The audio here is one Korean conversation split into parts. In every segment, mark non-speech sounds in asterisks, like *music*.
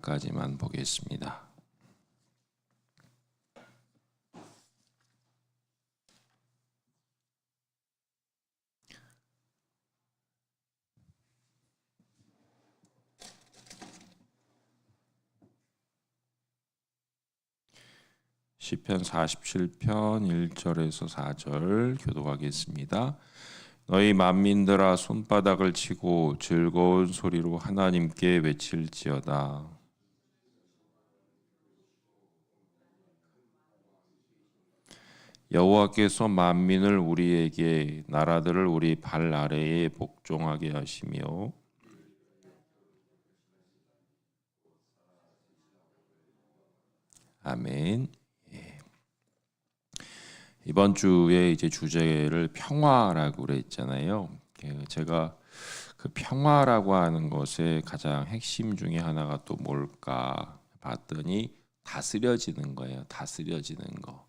까지만 보겠습니다. 시편 47편 1절에서 4절 교독하겠습니다. 너희 만민들아 손바닥을 치고 즐거운 소리로 하나님께 외칠지어다. 여호와께서 만민을 우리에게 나라들을 우리 발 아래에 복종하게 하시며 아멘. 예. 이번 주에 이제 주제를 평화라고 그랬잖아요. 예, 제가 그 평화라고 하는 것의 가장 핵심 중에 하나가 또 뭘까 봤더니 다스려지는 거예요. 다스려지는 거.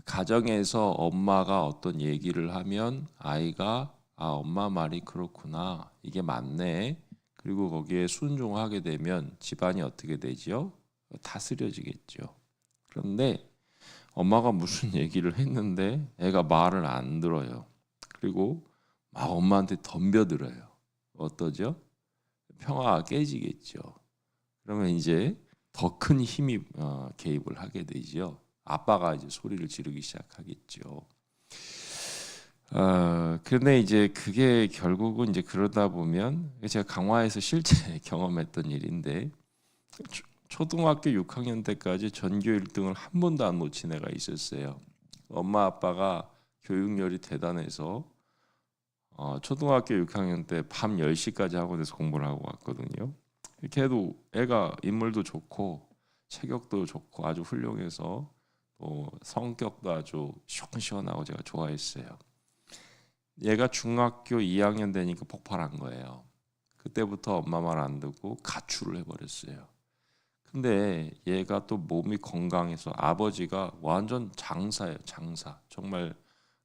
그 가정에서 엄마가 어떤 얘기를 하면 아이가 아 엄마 말이 그렇구나 이게 맞네 그리고 거기에 순종하게 되면 집안이 어떻게 되지요? 다스려지겠죠. 그런데 엄마가 무슨 *laughs* 얘기를 했는데 애가 말을 안 들어요. 그리고 막 엄마한테 덤벼들어요. 어떠죠? 평화가 깨지겠죠. 그러면 이제 더 큰 힘이 어, 개입을 하게 되죠. 아빠가 이제 소리를 지르기 시작하겠죠. 어, 그런데 이제 그게 결국은 이제 그러다 보면 제가 강화에서 실제 *laughs* 경험했던 일인데 초, 초등학교 6학년 때까지 전교 1등을 한 번도 안 놓친 애가 있었어요. 엄마 아빠가 교육열이 대단해서 어, 초등학교 6학년 때 밤 10시까지 학원에서 공부를 하고 왔거든요. 걔도 애가 인물도 좋고 체격도 좋고 아주 훌륭해서 또 성격도 아주 시원시원하고 제가 좋아했어요. 얘가 중학교 2학년 되니까 폭발한 거예요. 그때부터 엄마 말 안 듣고 가출을 해버렸어요. 근데 얘가 또 몸이 건강해서 아버지가 완전 장사예요, 장사. 정말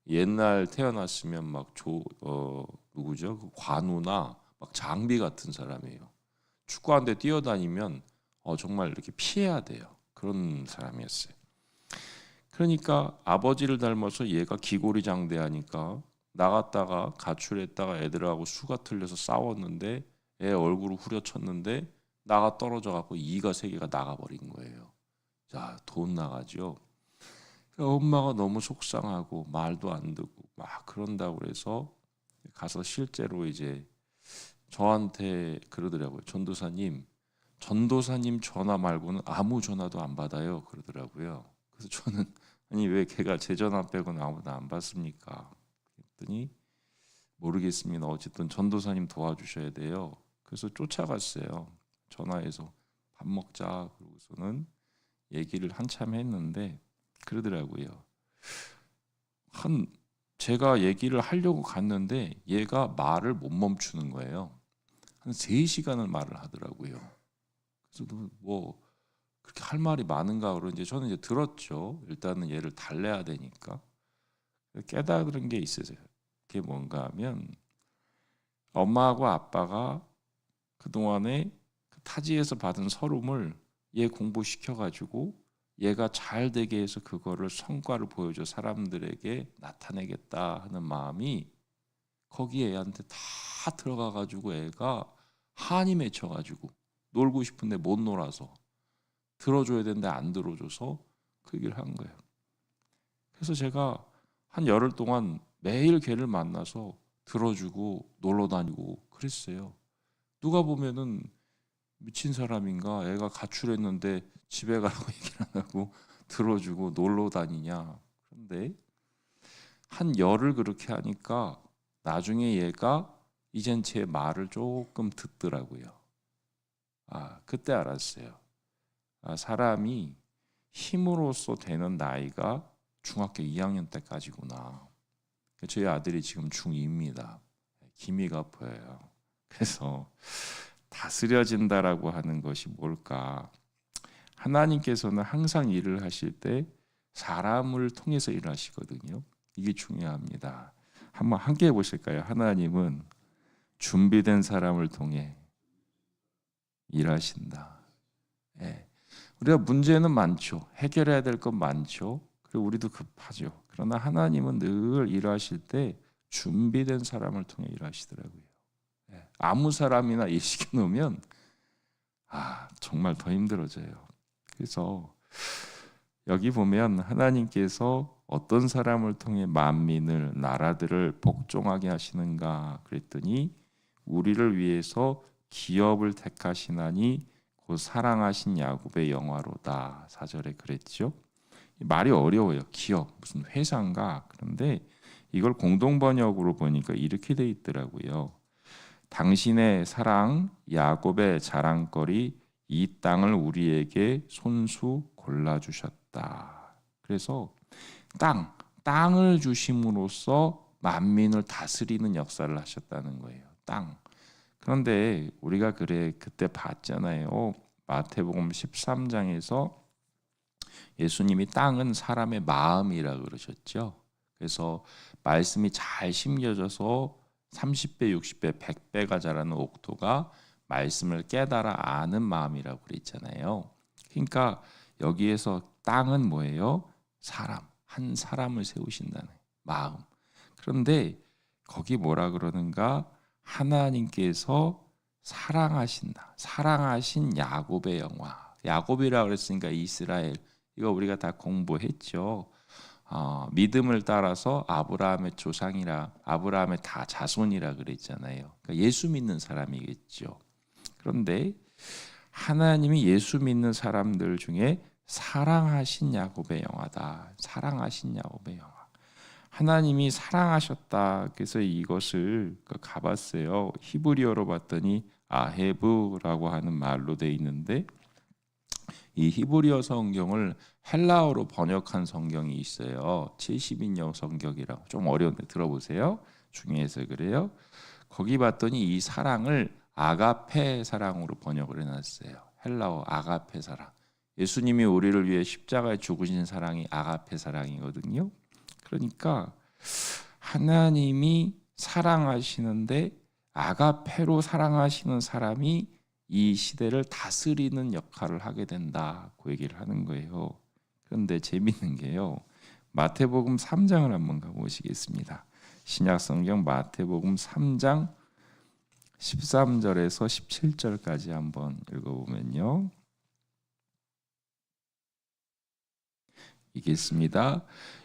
옛날 태어났으면 막 조 어, 누구죠? 그 관우나 막 장비 같은 사람이에요. 축구하는데 뛰어다니면 어, 정말 이렇게 피해야 돼요. 그런 사람이었어요. 그러니까 아버지를 닮아서 얘가 기골이 장대하니까 나갔다가 가출했다가 애들하고 수가 틀려서 싸웠는데 애 얼굴을 후려쳤는데 나가 떨어져 갖고 이가 세 개가 나가버린 거예요. 자, 돈 나가죠. 엄마가 너무 속상하고 말도 안 듣고 막 그런다고 그래서 가서 실제로 이제 저한테 그러더라고요. 전도사님, 전도사님 전화 말고는 아무 전화도 안 받아요. 그러더라고요. 그래서 저는 아니 왜 걔가 제 전화 빼고는 아무도 안 받습니까? 그랬더니 모르겠습니다. 어쨌든 전도사님 도와주셔야 돼요. 그래서 쫓아갔어요. 전화해서 밥 먹자 그러고서는 얘기를 한참 했는데 그러더라고요. 한 제가 얘기를 하려고 갔는데 얘가 말을 못 멈추는 거예요. 한 3시간을 말을 하더라고요. 그래서 뭐 그렇게 할 말이 많은가 그러 이제 저는 이제 들었죠. 일단은 얘를 달래야 되니까 깨달은 게 있으세요. 그게 뭔가 하면 엄마하고 아빠가 그 동안에 타지에서 받은 서름을 얘 공부시켜 가지고 얘가 잘 되게 해서 그거를 성과를 보여줘 사람들에게 나타내겠다 하는 마음이 거기에 애한테 다 들어가 가지고 애가 한이 맺혀 가지고 놀고 싶은데 못 놀아서 들어줘야 되는데 안 들어줘서 그 얘기를 한 거예요. 그래서 제가 한 열흘 동안 매일 걔를 만나서 들어주고 놀러 다니고 그랬어요. 누가 보면은 미친 사람인가 애가 가출했는데 집에 가라고 *laughs* 얘기를 안 하고 들어주고 놀러 다니냐. 그런데 한 열을 그렇게 하니까 나중에 얘가 이젠 제 말을 조금 듣더라고요. 아, 그때 알았어요. 아, 사람이 힘으로써 되는 나이가 중학교 2학년 때까지구나. 저희 아들이 지금 중2입니다. 기미가 보여요. 그래서 다스려진다라고 하는 것이 뭘까? 하나님께서는 항상 일을 하실 때 사람을 통해서 일하시거든요. 이게 중요합니다. 한번 함께 해보실까요? 하나님은 준비된 사람을 통해 일하신다. 우리가 문제는 많죠. 해결해야 될건 많죠. 그리고 우리도 급하죠. 그러나 하나님은 늘 일하실 때 준비된 사람을 통해 일하시더라고요. 예, 아무 사람이나 *laughs* 일 시켜 놓으면 아 정말 더 힘들어져요. 그래서 여기 보면 하나님께서 어떤 사람을 통해 만민을 나라들을 복종하게 하시는가 그랬더니 우리를 위해서 기업을 택하시나니 곧 사랑하신 야곱의 영화로다 사절에 그랬죠. 말이 어려워요. 기업 무슨 회사인가 그런데 이걸 공동 번역으로 보니까 이렇게 돼 있더라고요. 당신의 사랑 야곱의 자랑거리 이 땅을 우리에게 손수 골라 주셨다. 그래서 땅 땅을 주심으로써 만민을 다스리는 역사를 하셨다는 거예요. 땅. 그런데 우리가 그래 그때 봤잖아요. 마태복음 13장에서 예수님이 땅은 사람의 마음이라 그러셨죠. 그래서 말씀이 잘 심겨져서 30배, 60배, 100배가 자라는 옥토가 말씀을 깨달아 아는 마음이라고 그랬잖아요. 그러니까 여기에서 땅은 뭐예요? 사람, 한 사람을 세우신다는 마음. 그런데 거기 뭐라 그러는가? 하나님께서 사랑하신다. 사랑하신 야곱의 영화. 야곱이라 그랬으니까 이스라엘. 이거 우리가 다 공부했죠. 어, 믿음을 따라서 아브라함의 조상이라 아브라함의 다 자손이라 그랬잖아요. 그러니까 예수 믿는 사람이겠죠. 그런데 하나님이 예수 믿는 사람들 중에 사랑하신 야곱의 영화다. 사랑하신 야곱의 영화. 하나님이 사랑하셨다. 그래서 이것을 그 가봤어요. 히브리어로 봤더니 아헤브라고 하는 말로 돼 있는데 이 히브리어 성경을 헬라어로 번역한 성경이 있어요. 70인용 성경이라고 좀 어려운데 들어보세요. 중요해서 그래요. 거기 봤더니 이 사랑을 아가페 사랑으로 번역을 해놨어요. 헬라어 아가페 사랑. 예수님이 우리를 위해 십자가에 죽으신 사랑이 아가페 사랑이거든요. 그러니까 하나님이 사랑하시는데 아가페로 사랑하시는 사람이 이 시대를 다스리는 역할을 하게 된다. 그 얘기를 하는 거예요. 그런데 재밌는 게요. 마태복음 3장을 한번 가보시겠습니다. 신약 성경 마태복음 3장 13절에서 17절까지 한번 읽어보면요. 읽겠습니다.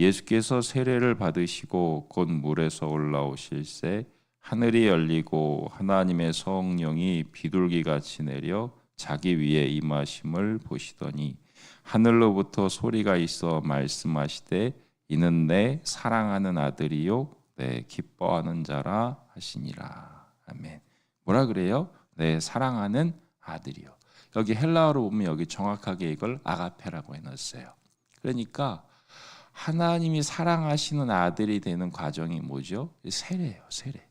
예수께서 세례를 받으시고 곧 물에서 올라오실새 하늘이 열리고 하나님의 성령이 비둘기 같이 내려 자기 위에 임하심을 보시더니 하늘로부터 소리가 있어 말씀하시되 이는 내 사랑하는 아들이요 내 기뻐하는 자라 하시니라 아멘. 뭐라 그래요? 내 사랑하는 아들이요. 여기 헬라어로 보면 여기 정확하게 이걸 아가페라고 해놨어요. 그러니까 하나님이 사랑하시는 아들이 되는 과정이 뭐죠? 세례예요, 세례.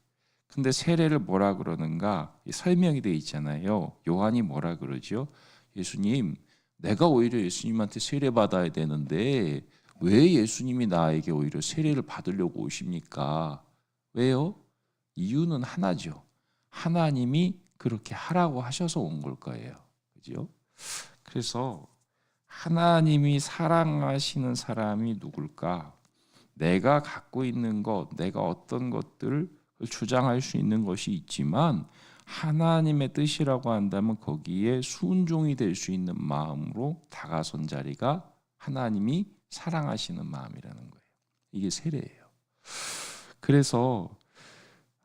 근데 세례를 뭐라 그러는가? 설명이 되어 있잖아요. 요한이 뭐라 그러죠? 예수님, 내가 오히려 예수님한테 세례 받아야 되는데 왜 예수님이 나에게 오히려 세례를 받으려고 오십니까? 왜요? 이유는 하나죠. 하나님이 그렇게 하라고 하셔서 온 걸 거예요. 그죠? 그래서 하나님이 사랑하시는 사람이 누굴까? 내가 갖고 있는 것, 내가 어떤 것들을 주장할 수 있는 것이 있지만 하나님의 뜻이라고 한다면 거기에 순종이 될 수 있는 마음으로 다가선 자리가 하나님이 사랑하시는 마음이라는 거예요. 이게 세례예요. 그래서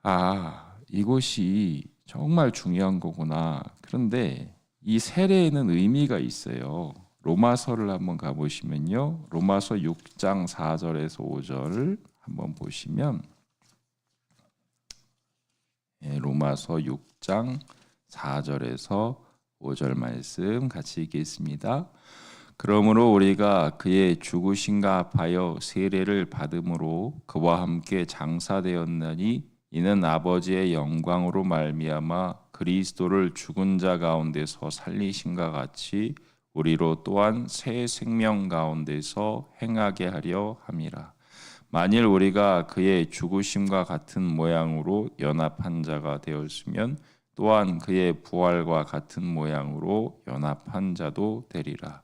아, 이것이 정말 중요한 거구나. 그런데 이 세례에는 의미가 있어요. 로마서를 한번 가보시면요. 로마서 6장 4절에서 5절을 한번 보시면 예, 로마서 6장 4절에서 5절 말씀 같이 읽겠습니다. 그러므로 우리가 그의 죽으신가 합하여 세례를 받음으로 그와 함께 장사되었나니 이는 아버지의 영광으로 말미암아 그리스도를 죽은 자 가운데서 살리신가 같이 우리로 또한 새 생명 가운데서 행하게 하려 함이라. 만일 우리가 그의 죽으심과 같은 모양으로 연합한 자가 되었으면 또한 그의 부활과 같은 모양으로 연합한 자도 되리라.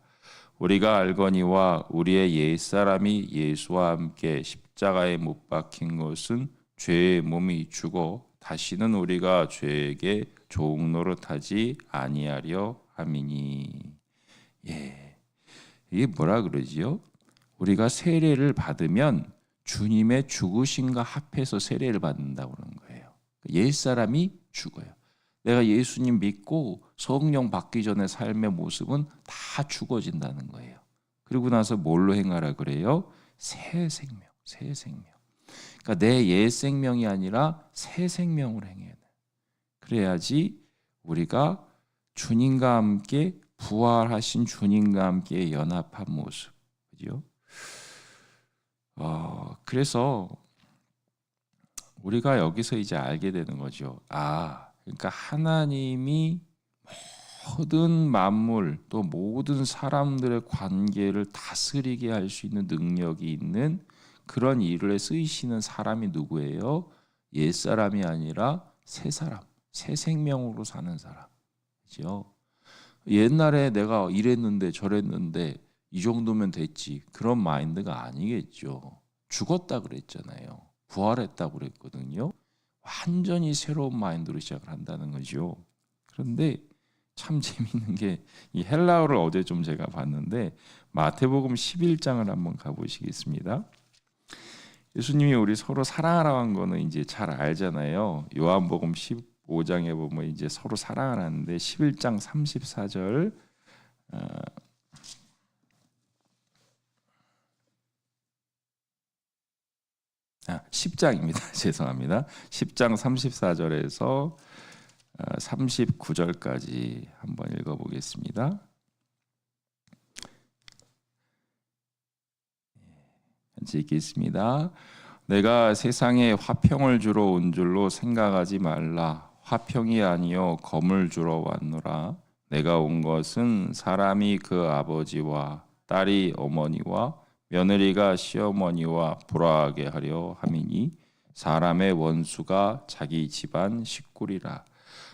우리가 알거니와 우리의 옛 사람이 예수와 함께 십자가에 못 박힌 것은 죄의 몸이 죽어 다시는 우리가 죄에게 종노릇하지 아니하려 함이니. 예. 이게 뭐라 그러지요? 우리가 세례를 받으면 주님의 죽으심과 합해서 세례를 받는다고 그러는 거예요. 옛 사람이 죽어요. 내가 예수님 믿고 성령 받기 전에 삶의 모습은 다 죽어진다는 거예요. 그리고 나서 뭘로 행하라 그래요? 새 생명, 새 생명. 그러니까 내 옛 생명이 아니라 새 생명을 행해야 돼. 그래야지 우리가 주님과 함께 부활하신 주님과 함께 연합한 모습, 그죠? 어, 그래서 우리가 여기서 이제 알게 되는 거죠. 아, 그러니까 하나님이 모든 만물 또 모든 사람들의 관계를 다스리게 할 수 있는 능력이 있는 그런 일을 쓰이시는 사람이 누구예요? 옛 사람이 아니라 새 사람, 새 생명으로 사는 사람. 그죠? 옛날에 내가 이랬는데 저랬는데 이 정도면 됐지. 그런 마인드가 아니겠죠. 죽었다 그랬잖아요. 부활했다 그랬거든요. 완전히 새로운 마인드로 시작을 한다는 거죠. 그런데 참 *laughs* 재밌는 게 이 헬라어를 어제 좀 제가 봤는데 마태복음 11장을 한번 가보시겠습니다. 예수님이 우리 서로 사랑하라고 한 거는 이제 잘 알잖아요. 요한복음 15장에 보면 이제 서로 사랑하라는데 11장 34절 어, 아, 10장입니다. *laughs* 죄송합니다. 10장 34절에서 39절까지 한번 읽어 보겠습니다. 같이 읽겠습니다. 내가 세상에 화평을 주러 온 줄로 생각하지 말라. 화평이 아니요 검을 주러 왔노라. 내가 온 것은 사람이 그 아버지와 딸이 어머니와 며느리가 시어머니와 불화하게 하려 함이니 사람의 원수가 자기 집안 식구리라.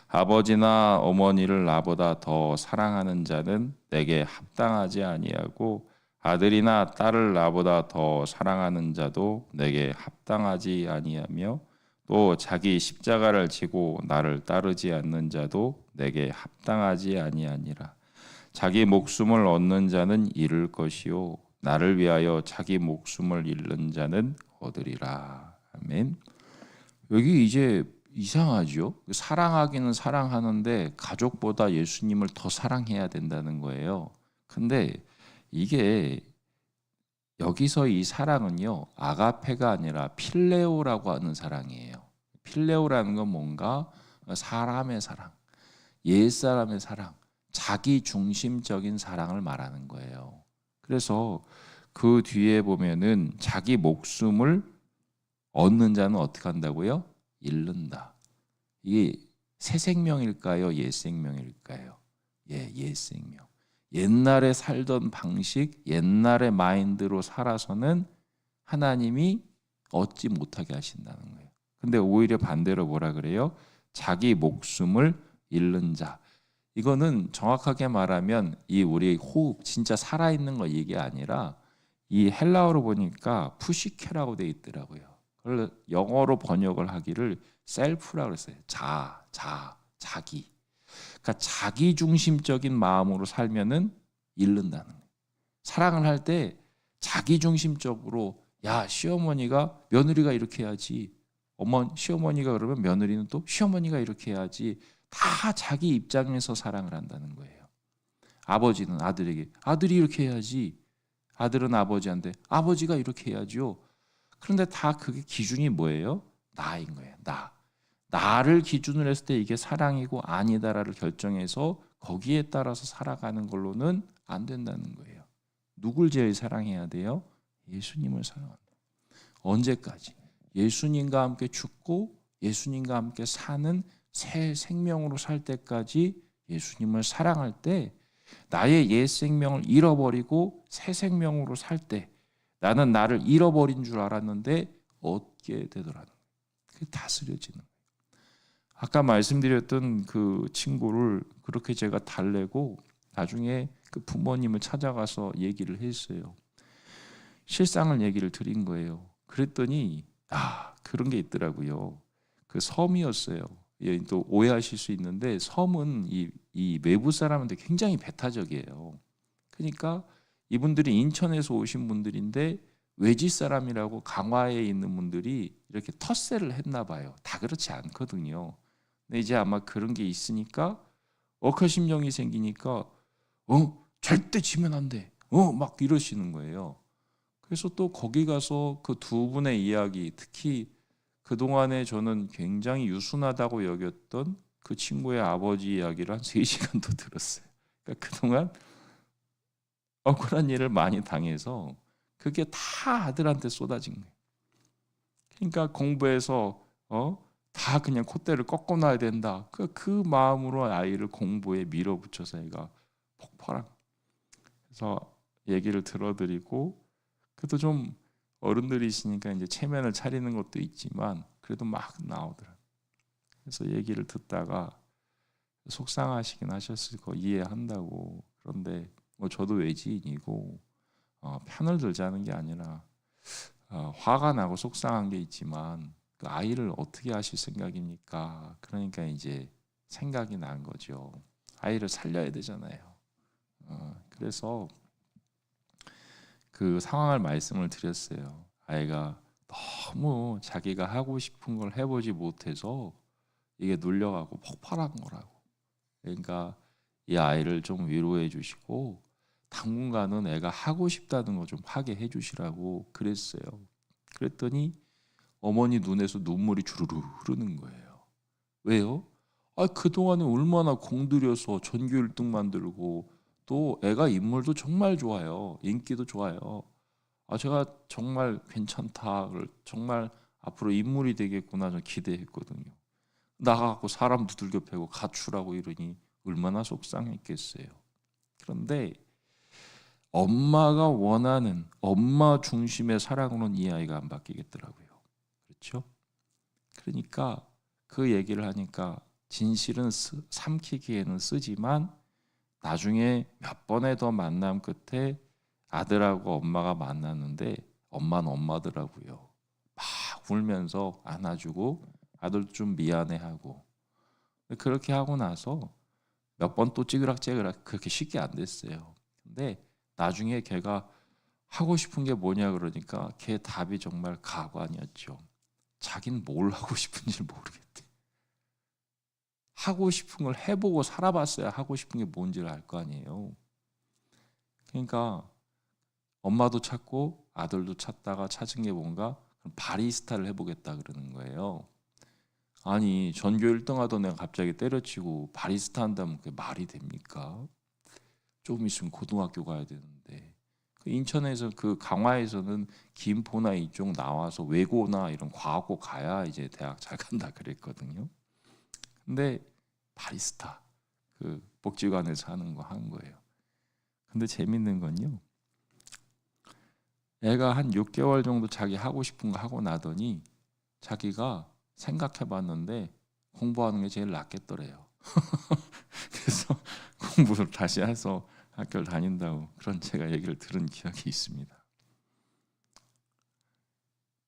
아버지나 어머니를 나보다 더 사랑하는 자는 내게 합당하지 아니하고 아들이나 딸을 나보다 더 사랑하는 자도 내게 합당하지 아니하며 또 자기 십자가를 지고 나를 따르지 않는 자도 내게 합당하지 아니하니라. 자기 목숨을 얻는 자는 잃을 것이요 나를 위하여 자기 목숨을 잃는 자는 얻으리라. 아멘. 여기 이제 이상하죠. 사랑하기는 사랑하는데 가족보다 예수님을 더 사랑해야 된다는 거예요. 근데 이게 여기서 이 사랑은요 아가페가 아니라 필레오라고 하는 사랑이에요. 필레오라는 건 뭔가 사람의 사랑, 옛 사람의 사랑, 자기 중심적인 사랑을 말하는 거예요. 그래서 그 뒤에 보면은 자기 목숨을 얻는 자는 어떻게 한다고요? 잃는다. 이게 새 생명일까요? 옛 생명일까요? 예, 옛 생명. 옛날에 살던 방식, 옛날의 마인드로 살아서는 하나님이 얻지 못하게 하신다는 거예요. 근데 오히려 반대로 뭐라 그래요? 자기 목숨을 잃는 자. 이거는 정확하게 말하면 이 우리 호흡 진짜 살아 있는 거 얘기 아니라 이 헬라어로 보니까 푸시케라고 돼 있더라고요. 그걸 영어로 번역을 하기를 셀프라고 그랬어요. 자, 자, 자기. 그러니까 자기 중심적인 마음으로 살면은 잃는다는 거예요. 사랑을 할 때 자기 중심적으로 야 시어머니가 며느리가 이렇게 해야지 어머 시어머니가 그러면 며느리는 또 시어머니가 이렇게 해야지 다 자기 입장에서 사랑을 한다는 거예요. 아버지는 아들에게 아들이 이렇게 해야지 아들은 아버지한테 아버지가 이렇게 해야지요. 그런데 다 그게 기준이 뭐예요? 나인 거예요. 나. 나를 기준으로 했을 때 이게 사랑이고 아니다라를 결정해서 거기에 따라서 살아가는 걸로는 안 된다는 거예요. 누굴 제일 사랑해야 돼요? 예수님을 사랑한다. 언제까지? 예수님과 함께 죽고 예수님과 함께 사는 새 생명으로 살 때까지 예수님을 사랑할 때 나의 옛 생명을 잃어버리고 새 생명으로 살 때 나는 나를 잃어버린 줄 알았는데 얻게 되더라는 거예요. 그게 다스려지는 거예요. 아까 말씀드렸던 그 친구를 그렇게 제가 달래고 나중에 그 부모님을 찾아가서 얘기를 했어요. 실상을 얘기를 드린 거예요. 그랬더니 아 그런 게 있더라고요. 그 섬이었어요. 예, 또 오해하실 수 있는데 섬은 이, 이 외부 사람한테 굉장히 배타적이에요. 그러니까 이분들이 인천에서 오신 분들인데 외지 사람이라고 강화에 있는 분들이 이렇게 텃세를 했나 봐요. 다 그렇지 않거든요. 이제 아마 그런 게 있으니까 억하심령이 생기니까 어 절대 지면 안 돼. 어 막 이러시는 거예요. 그래서 또 거기 가서 그 두 분의 이야기, 특히 그 동안에 저는 굉장히 유순하다고 여겼던 그 친구의 아버지 이야기를 한 3시간도 *laughs* 들었어요. 그러니까 그동안 억울한 일을 많이 당해서 그게 다 아들한테 쏟아진 거예요. 그러니까 공부해서 어? 다 그냥 콧대를 꺾어놔야 된다. 그, 그 마음으로 아이를 공부에 밀어붙여서 애가 폭발한. 그래서 얘기를 들어드리고 그래도 좀 어른들이시니까 이제 체면을 차리는 것도 있지만 그래도 막 나오더라. 그래서 얘기를 듣다가 속상하시긴 하셨을 거 이해한다고. 그런데 뭐 저도 외지인이고 어, 편을 들자는 게 아니라 어, 화가 나고 속상한 게 있지만 그 아이를 어떻게 하실 생각입니까? 그러니까 이제 생각이 난 거죠. 아이를 살려야 되잖아요. 어, 그래서 그 상황을 말씀을 드렸어요. 아이가 너무 자기가 하고 싶은 걸 해보지 못해서 이게 눌려가고 폭발한 거라고. 그러니까 이 아이를 좀 위로해 주시고 당분간은 애가 하고 싶다는 거 좀 하게 해 주시라고 그랬어요. 그랬더니 어머니 눈에서 눈물이 주르르 흐르는 거예요. 왜요? 아, 그동안에 얼마나 공들여서 전교 1등 만들고 또 애가 인물도 정말 좋아요. 인기도 좋아요. 아, 제가 정말 괜찮다를 정말 앞으로 인물이 되겠구나 저 기대했거든요. 나가고 사람 두들겨 패고 가출하고 이러니 얼마나 속상했겠어요. 그런데 엄마가 원하는 엄마 중심의 사랑으로는 이 아이가 안 바뀌겠더라고요. 그렇죠? 그러니까 그 얘기를 하니까 진실은 쓰, 삼키기에는 쓰지만 나중에 몇 번의 더 만남 끝에 아들하고 엄마가 만났는데 엄마는 엄마더라고요. 막 울면서 안아주고 아들도 좀 미안해하고 그렇게 하고 나서 몇 번 또 찌그락찌그락 그렇게 쉽게 안 됐어요. 근데 나중에 걔가 하고 싶은 게 뭐냐 그러니까 걔 답이 정말 가관이었죠. 자기는 뭘 하고 싶은지 모르겠대. 하고 싶은 걸 해보고 살아봤어야 하고 싶은 게 뭔지를 알 거 아니에요. 그러니까 엄마도 찾고 아들도 찾다가 찾은 게 뭔가 바리스타를 해보겠다 그러는 거예요. 아니 전교 1등 하던 애가 갑자기 때려치고 바리스타 한다면 그게 말이 됩니까? 좀 있으면 고등학교 가야 되는데 그 인천에서 그 강화에서는 김포나 이쪽 나와서 외고나 이런 과학고 가야 이제 대학 잘 간다 그랬거든요. 근데 바리스타 그 복지관에서 하는 거 한 거예요. 근데 재밌는 건요. 애가 한 6개월 정도 자기 하고 싶은 거 하고 나더니 자기가 생각해 봤는데 공부하는 게 제일 낫겠더래요. *laughs* 그래서 *laughs* 공부를 다시 해서 학교를 다닌다고 그런 제가 얘기를 들은 기억이 있습니다.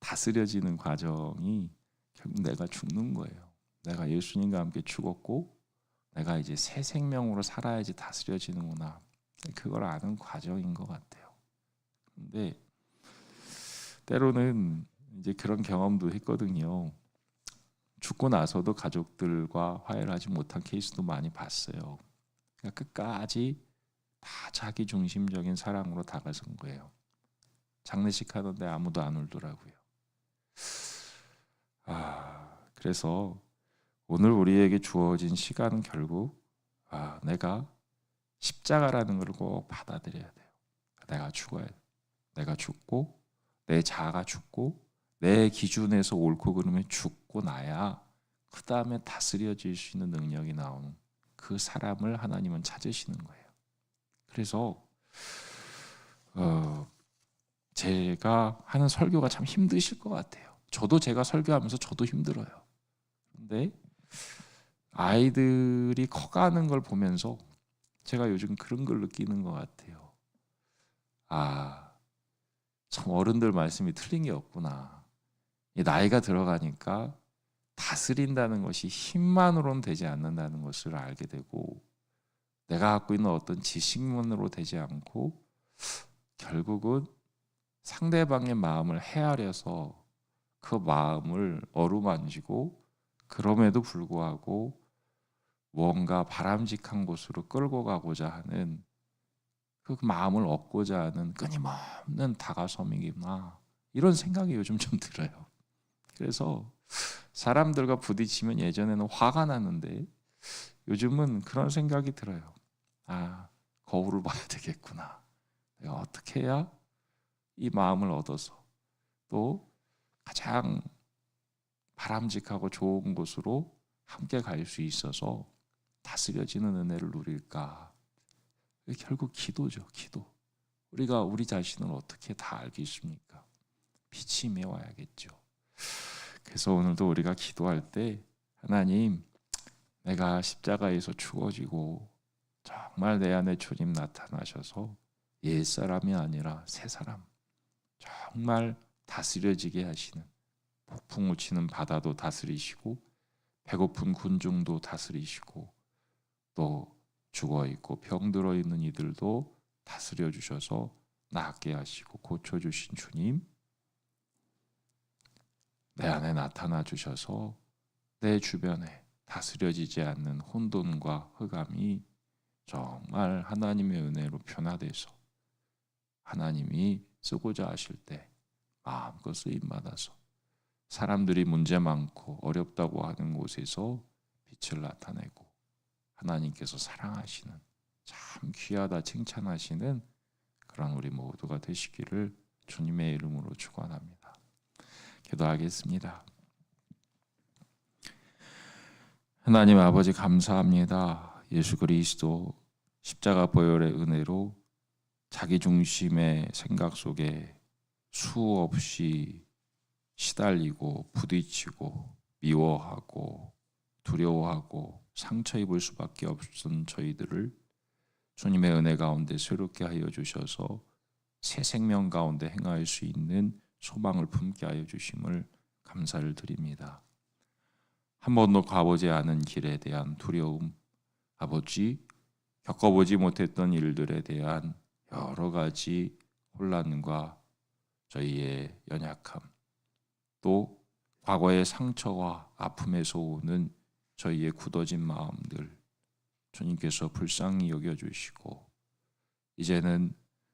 다스려지는 과정이 결국 내가 죽는 거예요. 내가 예수님과 함께 죽었고 내가 이제 새 생명으로 살아야지 다스려지는구나. 그걸 아는 과정인 것 같아요. 근데 때로는 이제 그런 경험도 했거든요. 죽고 나서도 가족들과 화해를 하지 못한 케이스도 많이 봤어요. 그러니까 끝까지 다 자기 중심적인 사랑으로 다가선 거예요. 장례식 하는데 아무도 안 울더라고요. 아, 그래서 오늘 우리에게 주어진 시간은 결국 아, 내가 십자가라는 걸 꼭 받아들여야 돼요. 내가 죽어야 돼. 내가 죽고 내 자아가 죽고 내 기준에서 옳고 그름에 죽고 나야 그 다음에 다스려질 수 있는 능력이 나오는 그 사람을 하나님은 찾으시는 거예요. 그래서 어, 제가 하는 설교가 참 힘드실 것 같아요. 저도 제가 설교하면서 저도 힘들어요. 근데 아이들이 커가는 걸 보면서 제가 요즘 그런 걸 느끼는 것 같아요. 아, 참 어른들 말씀이 틀린 게 없구나. 이 나이가 들어가니까 다스린다는 것이 힘만으로는 되지 않는다는 것을 알게 되고 내가 갖고 있는 어떤 지식만으로 되지 않고 결국은 상대방의 마음을 헤아려서 그 마음을 어루만지고 그럼에도 불구하고 무언가 바람직한 곳으로 끌고 가고자 하는 그 마음을 얻고자 하는 끊임없는 다가섬이구나 이런 생각이 요즘 좀 들어요. 그래서 사람들과 부딪히면 예전에는 화가 났는데 요즘은 그런 생각이 들어요. 아 거울을 봐야 *laughs* 되겠구나. 내가 어떻게 해야 이 마음을 얻어서 또 가장 바람직하고 좋은 곳으로 함께 갈 수 있어서 다스려지는 은혜를 누릴까? 결국 기도죠, 기도. 우리가 우리 자신을 어떻게 다 알겠습니까? 빛이 메워야겠죠. 그래서 오늘도 우리가 기도할 때 하나님, 내가 십자가에서 죽어지고 정말 내 안에 주님 나타나셔서 옛 사람이 아니라 새 사람, 정말 다스려지게 하시는 폭풍 우 치는 바다도 다스리시고 배고픈 군중도 다스리시고 또 죽어 있고 병들어 있는 이들도 다스려 주셔서 낫게 하시고 고쳐 주신 주님 내 안에 나타나 주셔서 내 주변에 다스려지지 않는 혼돈과 흑암이 정말 하나님의 은혜로 변화돼서 하나님이 쓰고자 하실 때 마음껏 쓰임 받아서 사람들이 문제 많고 어렵다고 하는 곳에서 빛을 나타내고 하나님께서 사랑하시는 참 귀하다 칭찬하시는 그런 우리 모두가 되시기를 주님의 이름으로 축원합니다. 기도하겠습니다. 하나님 아버지 감사합니다. 예수 그리스도 십자가 보혈의 은혜로 자기 중심의 생각 속에 수없이 시달리고 부딪히고 미워하고 두려워하고 상처 입을 수밖에 없은 저희들을 주님의 은혜 가운데 새롭게 하여 주셔서 새 생명 가운데 행할 수 있는 소망을 품게 하여 주심을 감사를 드립니다. 한 번도 가보지 않은 길에 대한 두려움, 아버지 겪어보지 못했던 일들에 대한 여러 가지 혼란과 저희의 연약함, 또 과거의 상처와 아픔에서 오는 저희의 굳어진 마음들 주님께서 불쌍히 여겨 주시고 이제는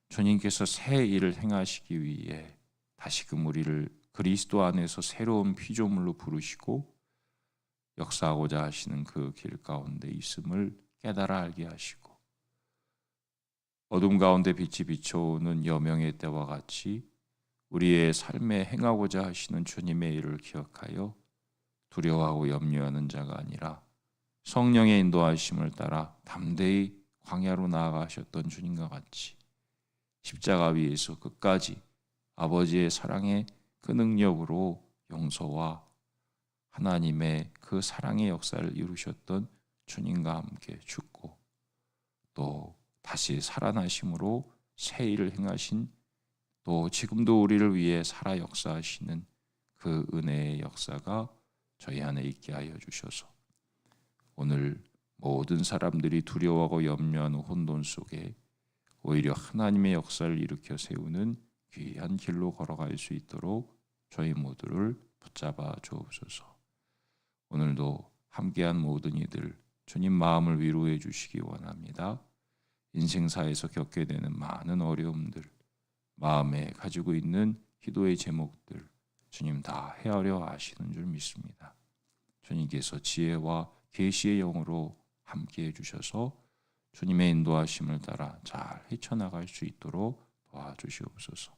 주님께서 새 일을 행하시기 위해 다시금 우리를 그리스도 안에서 새로운 피조물로 부르시고 역사하고자 하시는 그 길 가운데 있음을 깨달아 알게 하시고 어둠 가운데 빛이 비춰오는 여명의 때와 같이 우리의 삶에 행하고자 하시는 주님의 일을 기억하여 두려워하고 염려하는 자가 아니라 성령의 인도하심을 따라 담대히 광야로 나아가셨던 주님과 같이 십자가 위에서 끝까지 아버지의 사랑의 그 능력으로 용서와 하나님의 그 사랑의 역사를 이루셨던 주님과 함께 죽고 또 다시 살아나심으로 새 일을 행하신 또 지금도 우리를 위해 살아 역사하시는 그 은혜의 역사가 저희 안에 있게 하여 주셔서 오늘 모든 사람들이 두려워하고 염려하는 혼돈 속에 오히려 하나님의 역사를 일으켜 세우는 귀한 길로 걸어갈 수 있도록 저희 모두를 붙잡아 주옵소서. 오늘도 함께한 모든 이들 주님 마음을 위로해 주시기 원합니다. 인생사에서 겪게 되는 많은 어려움들, 마음에 가지고 있는 기도의 제목들 주님 다 헤아려 아시는 줄 믿습니다. 주님께서 지혜와 계시의 영으로 함께 해 주셔서 주님의 인도하심을 따라 잘 헤쳐나갈 수 있도록 도와주시옵소서.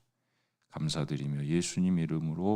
감사드리며 예수님 이름으로